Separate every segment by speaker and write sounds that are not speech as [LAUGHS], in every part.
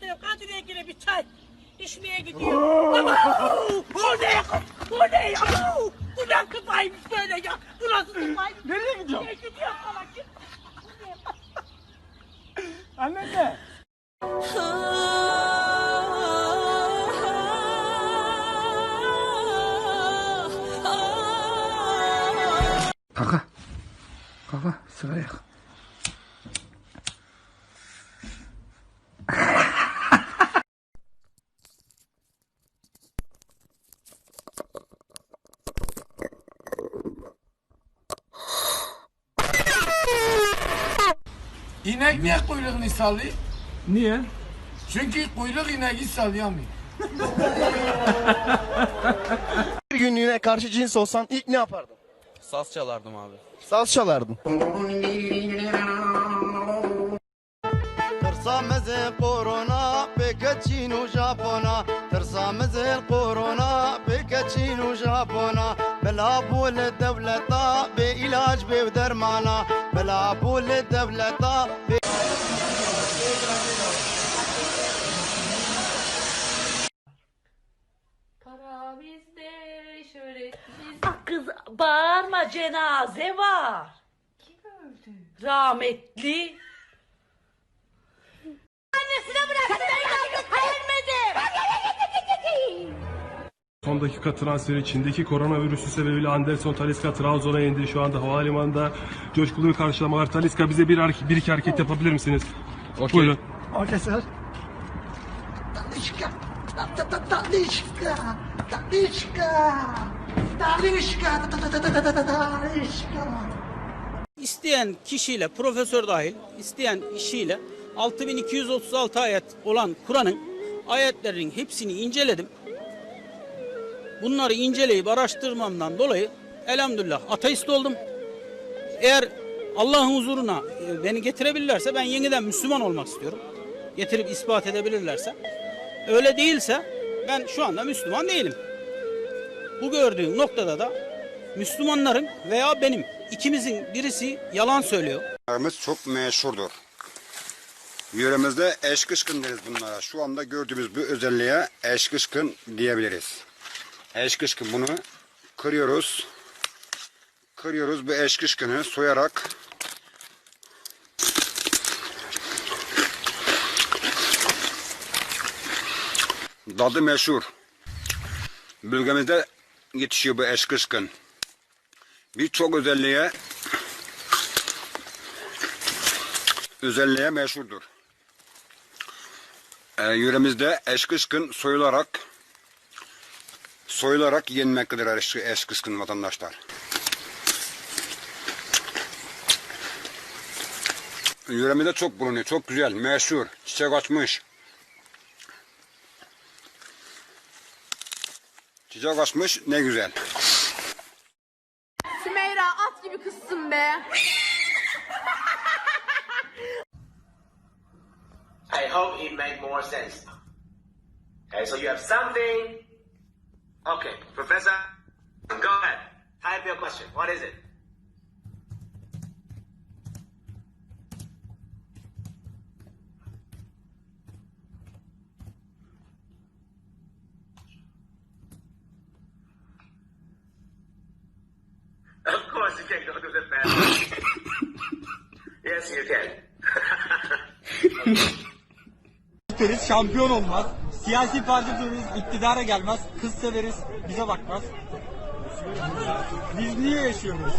Speaker 1: Kadriye, Kadriye gire bir çay. İçmeye gidiyor. Ama o ne? O ne ya? Bu ne kıpaymış böyle ya? Bu nasıl kıpaymış?
Speaker 2: Nereye gidiyorsun?
Speaker 1: Nereye gidiyor falan? Git.
Speaker 2: Annen ne? Kaka. Kaka sıraya.
Speaker 3: İnek niye kuyruğunu sallıyor?
Speaker 2: Niye?
Speaker 3: Çünkü kuyruk ineği sallayamıyor.
Speaker 4: Bir günlüğüne karşı cins olsan ilk ne yapardın?
Speaker 5: Saz çalardım abi.
Speaker 4: Saz çalardın. Kırsa meze korona, peke u Japona, وجابونا ترسامز الكورونا بكتشين وجابونا بلا بول الدولة بعلاج بدرمانا بلا بول الدولة
Speaker 1: Para bizde, şöyle Ah kız bağırma cenaze var. Kim öldü? Rahmetli.
Speaker 6: Son dakika transferi Çin'deki koronavirüsü sebebiyle Anderson Talisca Trabzon'a indi. Şu anda havalimanında coşkulu bir karşılama var. Talisca bize bir, bir iki hareket yapabilir misiniz? Buyurun.
Speaker 2: Okey sir.
Speaker 7: Talişka, ta- ta- ta- talişka, talişka, talişka, ta- ta- ta- ta- ta- ta- ta- talişka.
Speaker 5: İsteyen kişiyle, profesör dahil, isteyen kişiyle 6236 ayet olan Kur'an'ın ayetlerinin hepsini inceledim. Bunları inceleyip araştırmamdan dolayı elhamdülillah ateist oldum. Eğer Allah'ın huzuruna e, beni getirebilirlerse ben yeniden Müslüman olmak istiyorum. Getirip ispat edebilirlerse. Öyle değilse ben şu anda Müslüman değilim. Bu gördüğüm noktada da Müslümanların veya benim ikimizin birisi yalan söylüyor.
Speaker 8: Çok meşhurdur. Yöremizde eşkışkın deriz bunlara. Şu anda gördüğümüz bu özelliğe eşkışkın diyebiliriz. Eşkışkın bunu kırıyoruz. Kırıyoruz bu eşkışkını soyarak Dadı meşhur. Bölgemizde yetişiyor bu eşkışkın. Birçok özelliğe özelliğe meşhurdur. Ee, yöremizde eşkışkın soyularak soyularak yenmektedir eş, eşkışkın vatandaşlar. Yöremizde çok bulunuyor. Çok güzel, meşhur, çiçek açmış. Çiçek açmış ne güzel.
Speaker 9: Sümeyra at gibi kızsın be.
Speaker 10: Sense. Okay, so you have something. Okay, Professor, go ahead. Type your question. What is it? Of course you can go to the bathroom. [LAUGHS] yes, you can. [LAUGHS] [LAUGHS]
Speaker 2: Severiz, şampiyon olmaz. Siyasi parti dururuz, iktidara gelmez. Kız severiz, bize bakmaz. Biz niye yaşıyoruz?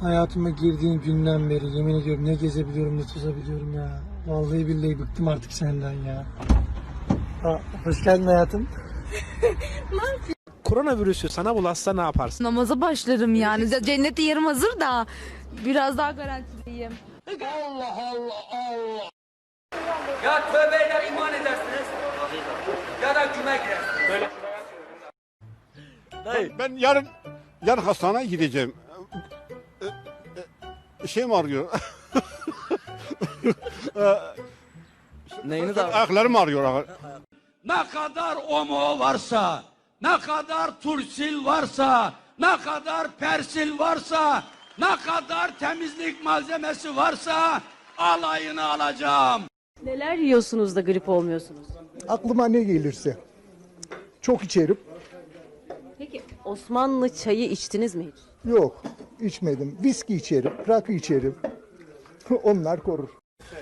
Speaker 2: Hayatıma girdiğin günden beri yemin ediyorum ne gezebiliyorum ne tozabiliyorum ya. Vallahi billahi bıktım artık senden ya. Ha, hoş geldin hayatım. [LAUGHS]
Speaker 11: Koronavirüsü sana bulaşsa ne yaparsın?
Speaker 9: Namaza başlarım yani. Cennette yerim hazır da biraz daha garantiliyim.
Speaker 1: Ya tövbe eder iman edersiniz. Ya da küme girersiniz.
Speaker 3: Ben yarın yarın hastaneye gideceğim. Şey mi arıyor? [LAUGHS]
Speaker 12: Neyini de
Speaker 13: Ayaklarım ağrıyor.
Speaker 14: Ne kadar omo varsa, ne kadar tursil varsa, ne kadar persil varsa, ne kadar temizlik malzemesi varsa alayını alacağım.
Speaker 15: Neler yiyorsunuz da grip olmuyorsunuz?
Speaker 7: Aklıma ne gelirse. Çok içerim.
Speaker 15: Peki Osmanlı çayı içtiniz mi hiç?
Speaker 7: Yok, içmedim. Viski içerim, rakı içerim. [LAUGHS] Onlar korur.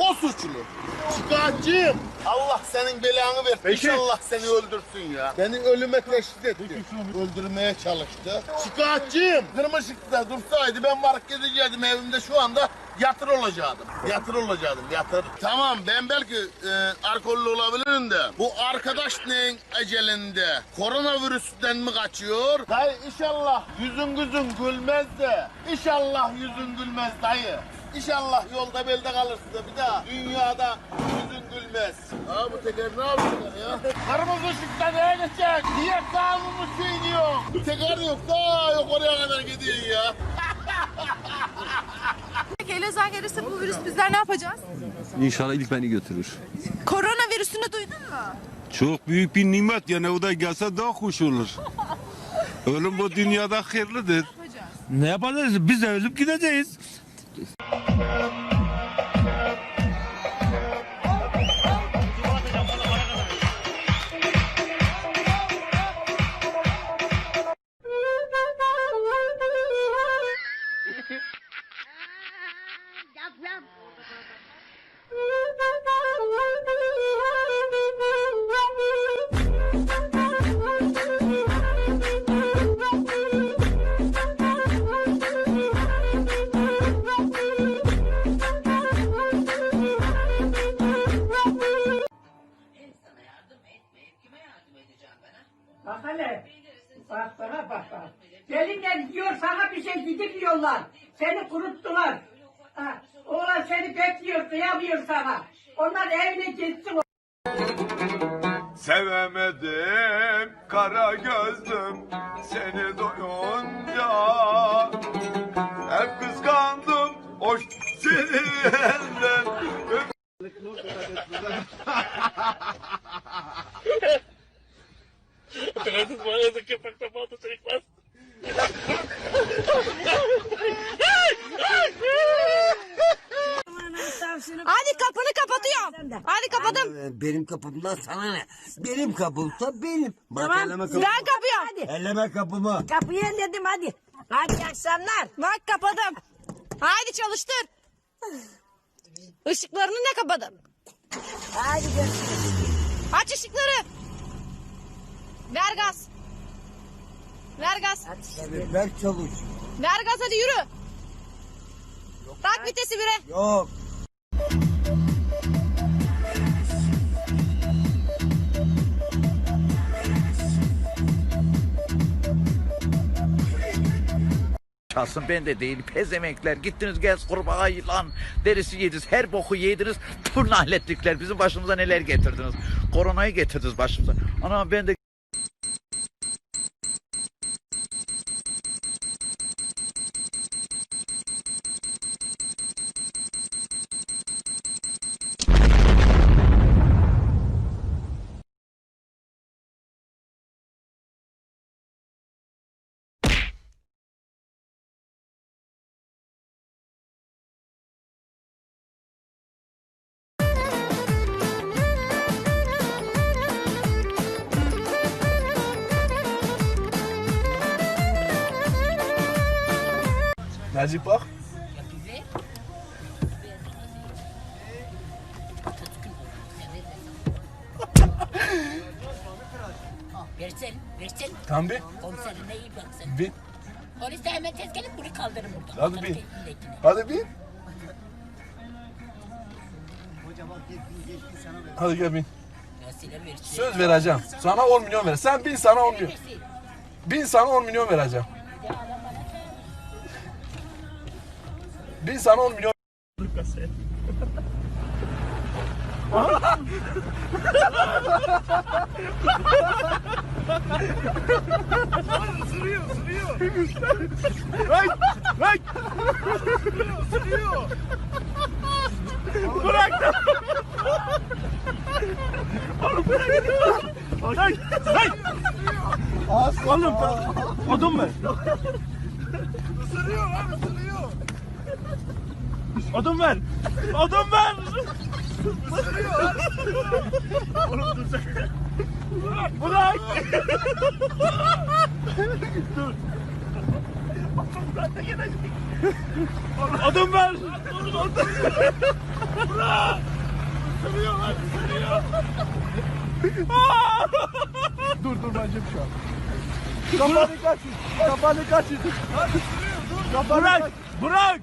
Speaker 12: o suçlu. Şikayetçiyim. Allah senin belanı ver. İnşallah seni öldürsün ya. Beni ölüme teşhis etti. Öldürmeye çalıştı. Şikayetçiyim. Kırmızı ışıkta dursaydı ben varıp gidecektim evimde şu anda yatır olacaktım. Yatır olacaktım yatır. Tamam ben belki e, alkollü olabilirim de bu arkadaş neyin ecelinde koronavirüsten mi kaçıyor? Dayı inşallah yüzün gözün gülmez de inşallah yüzün gülmez dayı. İnşallah yolda belde kalırsın da bir daha dünyada yüzün gülmez. Aa bu teker ne yapıyorlar ya? Kırmızı ışıkta neye geçecek? Niye kanunu çiğniyor? Teker yok daha yok oraya kadar gidiyor ya.
Speaker 15: Elazığ gelirse bu virüs bizler ne yapacağız?
Speaker 16: İnşallah ilk beni götürür.
Speaker 15: Koronavirüsünü duydun mu?
Speaker 16: Çok büyük bir nimet yani o da gelse daha hoş olur. [LAUGHS] Ölüm bu dünyada hayırlıdır. Ne yapacağız? Biz de ölüp gideceğiz.
Speaker 14: Bak bekliyor, kıyamıyor sana. Onlar evine gitsin.
Speaker 16: Sevemedim kara gözlüm seni doyunca Hep kıskandım o seni elden
Speaker 15: Hadi kapını kapatıyorum. Hadi kapadım.
Speaker 7: Benim kapımdan sana ne? Benim kapımsa benim. Bak elleme kapımı.
Speaker 15: Ben kapıyorum.
Speaker 7: Elleme kapımı.
Speaker 14: Kapıyı dedim hadi. Hadi iyi akşamlar.
Speaker 15: Bak kapadım. Haydi çalıştır. Işıklarını ne kapadım?
Speaker 14: Hadi görüşürüz.
Speaker 15: Aç ışıkları. Ver gaz. Ver gaz.
Speaker 7: Ver çavuş.
Speaker 15: Ver gaz hadi yürü. Tak vitesi bire.
Speaker 7: Yok.
Speaker 17: Çalsın ben de değil pezemekler. Gittiniz gez kurbağa yılan. Derisi yediniz her boku yediniz. Tur nahlettikler bizim başımıza neler getirdiniz? Koronayı getirdiniz başımıza. Ana ben de
Speaker 12: Necip bak.
Speaker 18: Versin.
Speaker 16: Tamam bir.
Speaker 18: Komiserine iyi baksın.
Speaker 16: Bir.
Speaker 18: Polis de hemen tez gelip bunu kaldırın burada.
Speaker 16: Hadi bir. Hadi bir. Hadi gel bin. Söz vereceğim. Sana 10 milyon ver. Sen bin sana 10 milyon. Bin sana 10 milyon vereceğim. Bin sana 10 milyon.
Speaker 19: Sürüyor, sürüyor. Bırak, bırak. Sürüyor, sürüyor. Bırak. Oğlum bırak. Bırak, bırak. Oğlum, odun ver. Odun ver. Odun ver. Oğlum dur sen. Bırak. Dur. Odun ver. Odun. Bırak. Isırıyor lan, ısırıyor. Aa! Dur dur bence şu an. Kafanı kaçır. Kafanı kaçır. Kafanı bırak. Bırak.